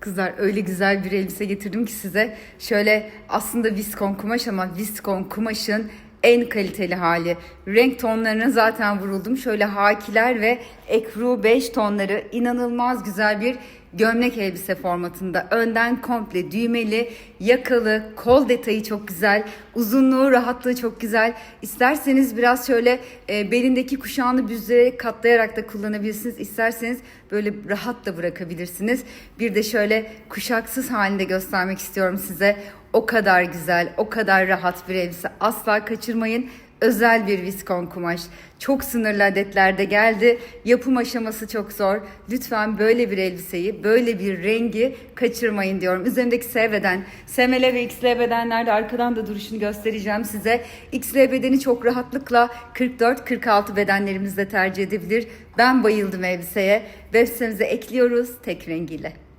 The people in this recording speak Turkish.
Kızlar öyle güzel bir elbise getirdim ki size. Şöyle aslında viskon kumaş ama viskon kumaşın en kaliteli hali. Renk tonlarına zaten vuruldum. Şöyle hakiler ve ekru 5 tonları inanılmaz güzel bir gömlek elbise formatında. Önden komple düğmeli, yakalı, kol detayı çok güzel, uzunluğu, rahatlığı çok güzel. İsterseniz biraz şöyle e, belindeki kuşağını büzerek katlayarak da kullanabilirsiniz. İsterseniz böyle rahat da bırakabilirsiniz. Bir de şöyle kuşaksız halinde göstermek istiyorum size. O kadar güzel, o kadar rahat bir elbise. Asla kaçırmayın. Özel bir viskon kumaş. Çok sınırlı adetlerde geldi. Yapım aşaması çok zor. Lütfen böyle bir elbiseyi, böyle bir rengi kaçırmayın diyorum. Üzerindeki S beden, SML ve XL bedenlerde arkadan da duruşunu göstereceğim size. XL bedeni çok rahatlıkla 44-46 bedenlerimizde tercih edebilir. Ben bayıldım elbiseye. Web sitemize ekliyoruz tek rengiyle.